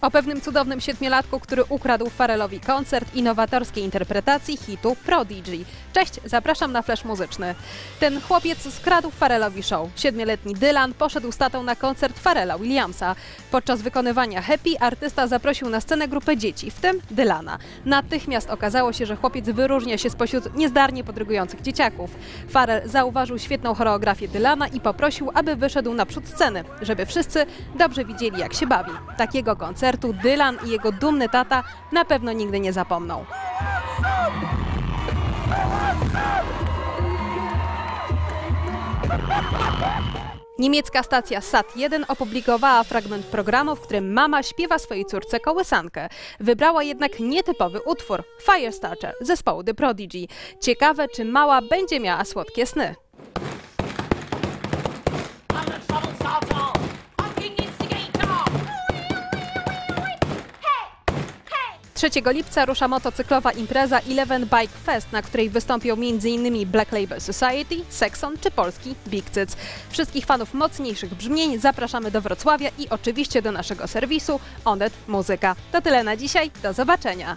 O pewnym cudownym siedmiolatku, który ukradł Farelowi koncert i nowatorskiej interpretacji hitu Prodigy. Cześć, zapraszam na flash muzyczny. Ten chłopiec skradł Farelowi show. Siedmioletni Dylan poszedł z tatą na koncert Farela Williamsa. Podczas wykonywania Happy artysta zaprosił na scenę grupę dzieci, w tym Dylana. Natychmiast okazało się, że chłopiec wyróżnia się spośród niezdarnie podrygujących dzieciaków. Farel zauważył świetną choreografię Dylana i poprosił, aby wyszedł naprzód sceny, żeby wszyscy dobrze widzieli, jak się bawi. Takiego koncertu Dylan i jego dumny tata na pewno nigdy nie zapomną. Niemiecka stacja SAT-1 opublikowała fragment programu, w którym mama śpiewa swojej córce kołysankę. Wybrała jednak nietypowy utwór Firestarter zespołu The Prodigy. Ciekawe, czy mała będzie miała słodkie sny. 3 lipca rusza motocyklowa impreza Eleven Bike Fest, na której wystąpią m.in. Black Label Society, Sexon czy polski Big Cyc. Wszystkich fanów mocniejszych brzmień zapraszamy do Wrocławia i oczywiście do naszego serwisu Onet Muzyka. To tyle na dzisiaj, do zobaczenia!